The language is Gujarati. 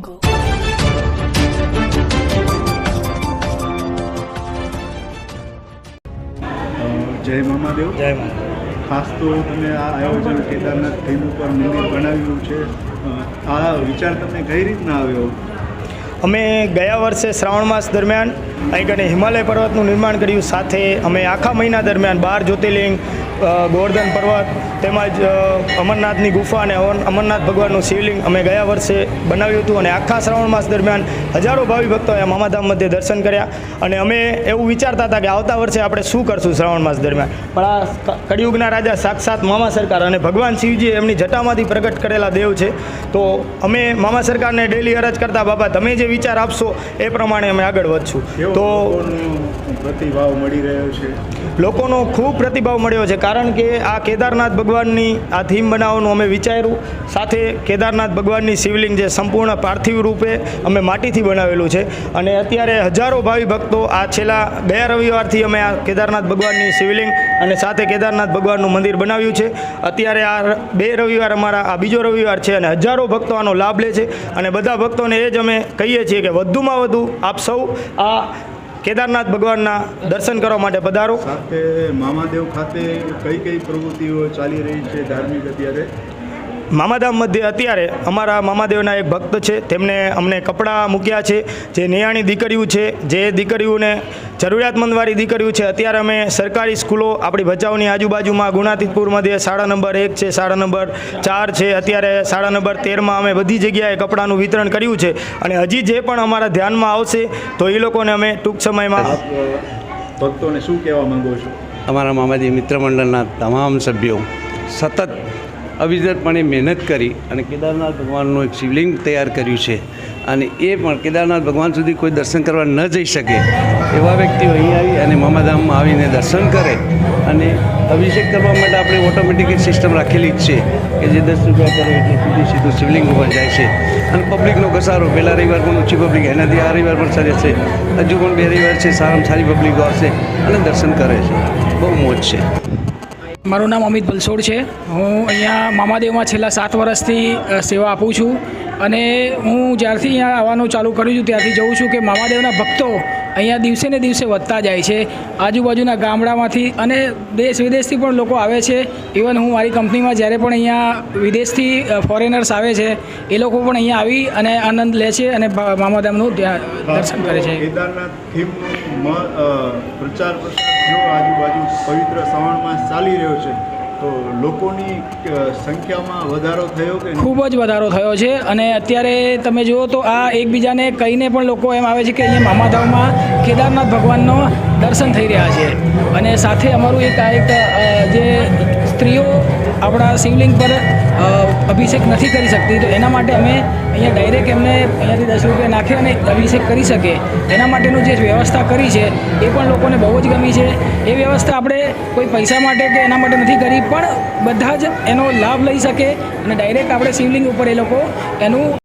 jungle. જય મામાદેવ જય માતા ખાસ તો તમે આ આયોજન કેદારનાથ થીમ ઉપર મંદિર બનાવ્યું છે. આ વિચાર તમને કઈ રીતના આવ્યો? અમે ગયા વર્ષે શ્રાવણ માસ દરમિયાન અહીં કને હિમાલય પર્વતનું નિર્માણ કર્યું. સાથે અમે આખા મહિના દરમિયાન બાર જ્યોતિર્લિંગ ગોવર્ધન પર્વત તેમજ અમરનાથની ગુફા અને અમરનાથ ભગવાનનું શિવલિંગ અમે ગયા વર્ષે બનાવ્યું હતું અને આખા શ્રાવણ માસ દરમિયાન હજારો ભાવિ ભક્તો આ મામાધામ મધ્યે દર્શન કર્યા અને અમે એવું વિચારતા હતા કે આવતા વર્ષે આપણે શું કરશું શ્રાવણ માસ દરમિયાન. પણ આ કળિયુગના રાજા સાક્ષાત મામા સરકાર અને ભગવાન શિવજી એમની જટામાંથી પ્રગટ કરેલા દેવ છે. તો અમે મામા સરકારને ડેલી અરજ કરતા બાબા તમે જે વિચાર આપશો એ પ્રમાણે અમે આગળ વધશું. તો પ્રતિભાવ મળી રહ્યો છે? લોકોનો ખૂબ પ્રતિભાવ મળ્યો છે કારણ કે આ કેદારનાથ ભગવાનની આ થીમ બનાવવાનું અમે વિચાર્યું. સાથે કેદારનાથ ભગવાનની શિવલિંગ જે સંપૂર્ણ પાર્થિવ રૂપે અમે માટીથી બનાવેલું છે. અને અત્યારે હજારો ભાવિ ભક્તો આ છેલ્લા બે રવિવારથી અમે આ કેદારનાથ ભગવાનની શિવલિંગ અને સાથે કેદારનાથ ભગવાનનું મંદિર બનાવ્યું છે. અત્યારે આ બે રવિવાર અમારા, આ બીજો રવિવાર છે અને હજારો ભક્તો આનો લાભ લે છે. અને બધા ભક્તોને એ જ અમે કહીએ છીએ કે વધુમાં વધુ આપ સૌ આ કેદારનાથ ભગવાનના દર્શન કરવા માટે પધારો. સાથે મામાદેવ ખાતે કઈ કઈ પ્રવૃત્તિઓ ચાલી રહી છે ધાર્મિક અત્યારે? મામાધામ મધ્યે અત્યારે અમારા મામાદેવના એક ભક્ત છે. તેમને અમને કપડાં મૂક્યા છે. જે નિયાણી દીકરીઓ છે જે દીકરીઓને જરૂરિયાતમંદવાળી દીકરીઓ છે અત્યારે અમે સરકારી સ્કૂલો આપણી ભચાઉની આજુબાજુમાં ગુણાતીતપુર મધ્યે શાળા નંબર એક છે શાળા નંબર ચાર છે. અત્યારે શાળા નંબર તેરમાં અમે બધી જગ્યાએ કપડાનું વિતરણ કર્યું છે. અને હજી જે પણ અમારા ધ્યાનમાં આવશે તો એ લોકોને અમે ટૂંક સમયમાં ભક્તોને શું કહેવા માંગો છો? અમારા મામાજી મિત્ર મંડળના તમામ સભ્યો સતત અવિરતપણે મહેનત કરી અને કેદારનાથ ભગવાનનું એક શિવલિંગ તૈયાર કર્યું છે. અને એ પણ કેદારનાથ ભગવાન સુધી કોઈ દર્શન કરવા ન જઈ શકે એવા વ્યક્તિઓ અહીં આવી અને મામાધામમાં આવીને દર્શન કરે. અને અભિષેક કરવા માટે આપણે ઓટોમેટિક સિસ્ટમ રાખેલી જ છે કે જે દસ રૂપિયા કરે એટલે સીધું સીધું શિવલિંગ ઉપર જાય છે. અને પબ્લિકનો ઘસારો, પહેલા રવિવાર પણ ઓછી પબ્લિક, એનાથી આ રવિવાર પણ સારી છે. હજુ પણ બે રવિવાર છે, સારામાં સારી પબ્લિકો આવશે અને દર્શન કરે છે. બહુ મોજ છે. મારું નામ અમિત ભલસોડ છે. હું અહીંયા મામાદેવમાં છેલ્લા સાત વર્ષથી સેવા આપું છું. અને હું જ્યારથી અહીંયા આવવાનું ચાલુ કર્યું છું, ત્યારથી જોઉં છું કે મામાદેવના ભક્તો અહીંયા દિવસે ને દિવસે વધતા જાય છે. આજુબાજુના ગામડામાંથી અને દેશ વિદેશથી પણ લોકો આવે છે. ઇવન હું મારી કંપનીમાં જ્યારે પણ અહીંયા વિદેશથી ફોરેનર્સ આવે છે, એ લોકો પણ અહીંયા આવી અને આનંદ લે છે અને મામાધામનું દર્શન કરે છે. પ્રચાર પ્રસાર આજુબાજુ પવિત્ર શ્રાવણ ચાલી રહ્યો છે લોકોની સંખ્યામાં વધારો થયો ખૂબ જ વધારો થયો છે અને અત્યારે તમે જુઓ તો આ એકબીજાને કહીને પણ લોકો એમ આવે છે કે અહીંયા મામાધામમાં કેદારનાથ ભગવાનનો દર્શન થઈ રહ્યા છે. અને સાથે અમારું એક આ એક જે સ્ત્રીઓ આપણા શિવલિંગ પર અભિષેક નથી કરી શકતી. તો એના માટે અમે અહીંયા ડાયરેક્ટ એમને અહીંયાથી દસ રૂપિયા નાખી અને અભિષેક કરી શકે એના માટેનું જે વ્યવસ્થા કરી છે, એ પણ લોકોને બહુ જ ગમી છે. એ વ્યવસ્થા આપણે કોઈ પૈસા માટે કે એના માટે નથી કરી, પણ બધા જ એનો લાભ લઈ શકે અને ડાયરેક્ટ આપણે શિવલિંગ ઉપર એ લોકો એનું